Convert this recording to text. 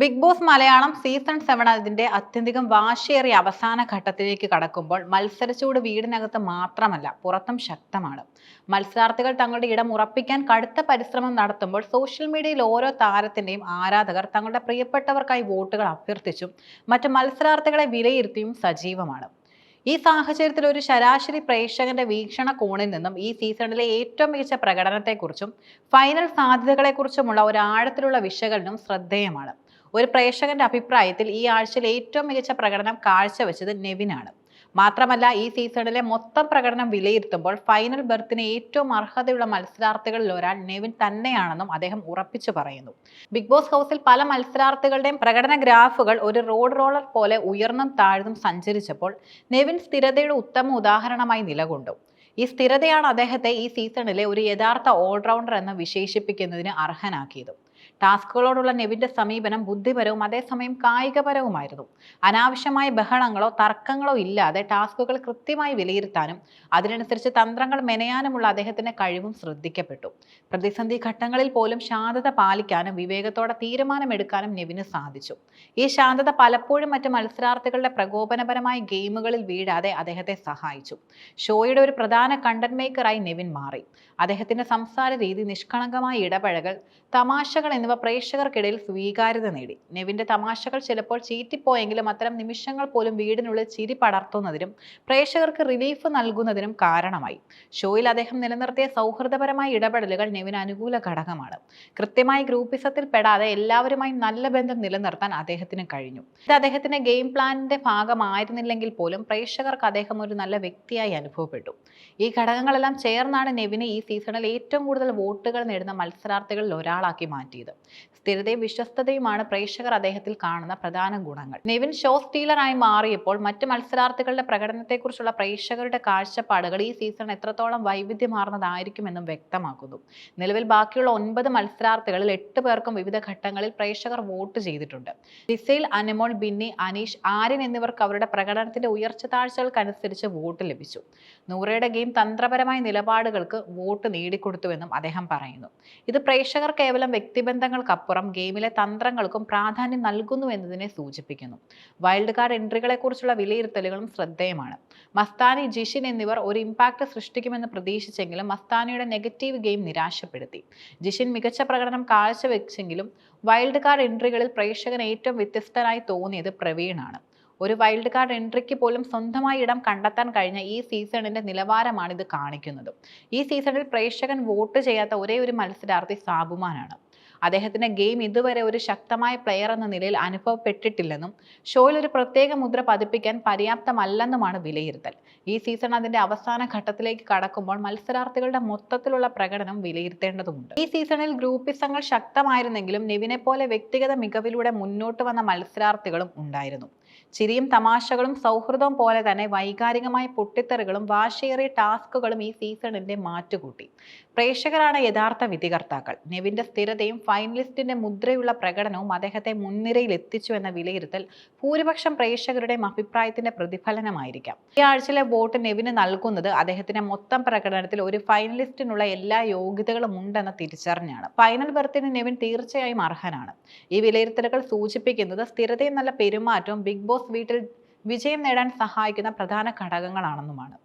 Bigg Boss Malayalam season seven അതിന്റെ അത്യന്തികം വാശിയേറിയ അവസാന ഘട്ടത്തിലേക്ക് കടക്കുമ്പോൾ മത്സരച്ചൂട് വീടിനകത്ത് മാത്രമല്ല പുറത്തും ശക്തമാണ്. മത്സരാർത്ഥികൾ തങ്ങളുടെ ഇടം ഉറപ്പിക്കാൻ കടുത്ത പരിശ്രമം നടത്തുമ്പോൾ സോഷ്യൽ മീഡിയയിൽ ഓരോ താരത്തിന്റെയും ആരാധകർ തങ്ങളുടെ പ്രിയപ്പെട്ടവർക്കായി വോട്ടുകൾ അഭ്യർത്ഥിച്ചും മറ്റ് മത്സരാർത്ഥികളെ വിലയിരുത്തിയും സജീവമാണ്. ഈ സാഹചര്യത്തിൽ ഒരു ശരാശരി പ്രേക്ഷകന്റെ വീക്ഷണ കോണിൽ നിന്നും ഈ സീസണിലെ ഏറ്റവും മികച്ച പ്രകടനത്തെക്കുറിച്ചും ഫൈനൽ സാധ്യതകളെക്കുറിച്ചുമുള്ള ഒരു ആഴത്തിലുള്ള വിശകലനം ശ്രദ്ധേയമാണ്. ഒരു പ്രേക്ഷകന്റെ അഭിപ്രായത്തിൽ ഈ ആഴ്ചയിൽ ഏറ്റവും മികച്ച പ്രകടനം കാഴ്ചവെച്ചത് നെവിനാണ്. മാത്രമല്ല ഈ സീസണിലെ മൊത്തം പ്രകടനം വിലയിരുത്തുമ്പോൾ ഫൈനൽ ബെർത്തിന് ഏറ്റവും അർഹതയുള്ള മത്സരാർത്ഥികളിൽ ഒരാൾ നെവിൻ തന്നെയാണെന്നും അദ്ദേഹം ഉറപ്പിച്ചു പറയുന്നു. ബിഗ് ബോസ് ഹൗസിൽ പല മത്സരാർത്ഥികളുടെയും പ്രകടന ഗ്രാഫുകൾ ഒരു റോഡ് റോളർ പോലെ ഉയർന്നും താഴ്ന്നും സഞ്ചരിച്ചപ്പോൾ നെവിൻ സ്ഥിരതയുടെ ഉത്തമ ഉദാഹരണമായി നിലകൊണ്ടു. ഈ സ്ഥിരതയാണ് അദ്ദേഹത്തെ ഈ സീസണിലെ ഒരു യഥാർത്ഥ ഓൾറൗണ്ടർ എന്ന് വിശേഷിപ്പിക്കുന്നതിന് അർഹനാക്കിയത്. ടാസ്കുകളോടുള്ള നെവിന്റെ സമീപനം ബുദ്ധിപരവും അതേസമയം കായികപരവുമായിരുന്നു. അനാവശ്യമായ ബഹളങ്ങളോ തർക്കങ്ങളോ ഇല്ലാതെ ടാസ്കുകൾ കൃത്യമായി വിലയിരുത്താനും അതിനനുസരിച്ച് തന്ത്രങ്ങൾ മെനയാനുമുള്ള അദ്ദേഹത്തിന്റെ കഴിവും ശ്രദ്ധിക്കപ്പെട്ടു. പ്രതിസന്ധി ഘട്ടങ്ങളിൽ പോലും ശാന്തത പാലിക്കാനും വിവേകത്തോടെ തീരുമാനമെടുക്കാനും നെവിന് സാധിച്ചു. ഈ ശാന്തത പലപ്പോഴും മറ്റ് മത്സരാർത്ഥികളുടെ പ്രകോപനപരമായ ഗെയിമുകളിൽ വീഴാതെ അദ്ദേഹത്തെ സഹായിച്ചു. ഷോയുടെ ഒരു പ്രധാന കണ്ടന്റ് മേക്കറായി നെവിൻ മാറി. അദ്ദേഹത്തിന്റെ സംസാര രീതി നിഷ്കളങ്കമായ ഇടപഴകൽ തമാശകൾ എന്നിവ പ്രേക്ഷകർക്കിടയിൽ സ്വീകാര്യത നേടി. നെവിന്റെ തമാശകൾ ചിലപ്പോൾ ചീറ്റിപ്പോയെങ്കിലും അത്തരം നിമിഷങ്ങൾ പോലും വീടിനുള്ളിൽ ചിരി പടർത്തുന്നതിനും പ്രേക്ഷകർക്ക് റിലീഫ് നൽകുന്നതിനും കാരണമായി. ഷോയിൽ അദ്ദേഹം നിലനിർത്തിയ സൗഹൃദപരമായ ഇടപെടലുകൾ നെവിന് അനുകൂല ഘടകമാണ്. കൃത്യമായി ഗ്രൂപ്പിസത്തിൽ പെടാതെ എല്ലാവരുമായും നല്ല ബന്ധം നിലനിർത്താൻ അദ്ദേഹത്തിന് കഴിഞ്ഞു. ഇത് അദ്ദേഹത്തിന്റെ ഗെയിം പ്ലാനിന്റെ ഭാഗമായിരുന്നില്ലെങ്കിൽ പോലും പ്രേക്ഷകർക്ക് അദ്ദേഹം ഒരു നല്ല വ്യക്തിയായി അനുഭവപ്പെട്ടു. ഈ ഘടകങ്ങളെല്ലാം ചേർന്നാണ് നെവിനെ ഈ സീസണിൽ ഏറ്റവും കൂടുതൽ വോട്ടുകൾ നേടുന്ന മത്സരാർത്ഥികളിൽ ഒരാളാക്കി മാറ്റിയത്. സ്ഥിരതയും വിശ്വസ്തതയുമാണ് പ്രേക്ഷകർ അദ്ദേഹത്തിൽ കാണുന്ന പ്രധാന ഗുണങ്ങൾ. നെവിൻ ഷോ സ്റ്റീലറായി മാറിയപ്പോൾ മറ്റ് മത്സരാർത്ഥികളുടെ പ്രകടനത്തെക്കുറിച്ചുള്ള പ്രേക്ഷകരുടെ കാഴ്ചപ്പാടുകൾ ഈ സീസൺ എത്രത്തോളം വൈവിധ്യമാർന്നതായിരിക്കുമെന്നും വ്യക്തമാക്കുന്നു. നിലവിൽ ബാക്കിയുള്ള ഒൻപത് മത്സരാർത്ഥികളിൽ എട്ട് പേർക്കും വിവിധ ഘട്ടങ്ങളിൽ പ്രേക്ഷകർ വോട്ട് ചെയ്തിട്ടുണ്ട്. ഡിസൈൽ അനിമോൾ ബിന്നി അനീഷ് ആര്യൻ എന്നിവർക്ക് അവരുടെ പ്രകടനത്തിന്റെ ഉയർച്ച താഴ്ചകൾക്കനുസരിച്ച് വോട്ട് ലഭിച്ചു. നൂറയുടെ ഗെയിം തന്ത്രപരമായ നിലപാടുകൾക്ക് വോട്ട് നേടിക്കൊടുത്തുവെന്നും അദ്ദേഹം പറയുന്നു. ഇത് പ്രേക്ഷകർ കേവലം വ്യക്തിബന്ധങ്ങൾക്കപ്പുറം ഗെയിമിലെ തന്ത്രങ്ങൾക്കും പ്രാധാന്യം നൽകുന്നു എന്നതിനെ സൂചിപ്പിക്കുന്നു. വൈൽഡ് കാർഡ് എൻട്രികളെക്കുറിച്ചുള്ള വിലയിരുത്തലുകളും ശ്രദ്ധേയമാണ്. മസ്താനി ജിഷിൻ എന്നിവർ ഒരു ഇമ്പാക്റ്റ് സൃഷ്ടിക്കുമെന്ന് പ്രതീക്ഷിച്ചെങ്കിലും മസ്താനിയുടെ നെഗറ്റീവ് ഗെയിം നിരാശപ്പെടുത്തി. ജിഷിൻ മികച്ച പ്രകടനം കാഴ്ചവെച്ചെങ്കിലും വൈൽഡ് കാർഡ് എൻട്രികളിൽ പ്രേക്ഷകൻ ഏറ്റവും വ്യത്യസ്തനായി തോന്നിയത് പ്രവീണാണ്. ഒരു വൈൽഡ് കാർഡ് എൻട്രിക്ക് പോലും സ്വന്തമായി ഇടം കണ്ടെത്താൻ കഴിഞ്ഞ ഈ സീസണിന്റെ നിലവാരമാണ് ഇത് കാണിക്കുന്നത്. ഈ സീസണിൽ പ്രേക്ഷകൻ വോട്ട് ചെയ്യാത്ത ഒരേ ഒരു മത്സരാർത്ഥി സാബുമാനാണ്. അദ്ദേഹത്തിന്റെ ഗെയിം ഇതുവരെ ഒരു ശക്തമായ പ്ലെയർ എന്ന നിലയിൽ അനുഭവപ്പെട്ടിട്ടില്ലെന്നും ഷോയിൽ ഒരു പ്രത്യേക മുദ്ര പതിപ്പിക്കാൻ പര്യാപ്തമല്ലെന്നുമാണ് വിലയിരുത്തൽ. ഈ സീസൺ അതിന്റെ അവസാന ഘട്ടത്തിലേക്ക് കടക്കുമ്പോൾ മത്സരാർത്ഥികളുടെ മൊത്തത്തിലുള്ള പ്രകടനം വിലയിരുത്തേണ്ടതുണ്ട്. ഈ സീസണിൽ ഗ്രൂപ്പിസങ്ങൾ ശക്തമായിരുന്നെങ്കിലും നെവിനെ പോലെ വ്യക്തിഗത മികവിലൂടെ മുന്നോട്ട് വന്ന മത്സരാർത്ഥികളും ഉണ്ടായിരുന്നു. ചിരിയും തമാശകളും സൗഹൃദവും പോലെ തന്നെ വൈകാരികമായ പൊട്ടിത്തെറികളും വാശിയേറിയ ടാസ്കുകളും ഈ സീസണിന്റെ മാറ്റുകൂട്ടി. പ്രേക്ഷകരാണ് യഥാർത്ഥ വിധികർത്താക്കൾ. നെവിന്റെ സ്ഥിരതയും ഫൈനലിസ്റ്റിന്റെ മുദ്രയുള്ള പ്രകടനവും അദ്ദേഹത്തെ മുൻനിരയിൽ എത്തിച്ചു എന്ന വിലയിരുത്തൽ ഭൂരിപക്ഷം പ്രേക്ഷകരുടെയും അഭിപ്രായത്തിന്റെ പ്രതിഫലനമായിരിക്കാം. ഈ ആഴ്ചയിലെ വോട്ട് നെവിന് നൽകുന്നത് അദ്ദേഹത്തിന്റെ മൊത്തം പ്രകടനത്തിൽ ഒരു ഫൈനലിസ്റ്റിനുള്ള എല്ലാ യോഗ്യതകളും ഉണ്ടെന്ന തിരിച്ചറിഞ്ഞാണ്. ഫൈനൽ ബർത്തിന് നെവിൻ തീർച്ചയായും അർഹനാണ്. ഈ വിലയിരുത്തലുകൾ സൂചിപ്പിക്കുന്നത് സ്ഥിരതയും നല്ല പെരുമാറ്റവും ബിഗ് ബോസ് വീട്ടിൽ വിജയം നേടാൻ സഹായിക്കുന്ന പ്രധാന ഘടകങ്ങളാണെന്നുമാണ്.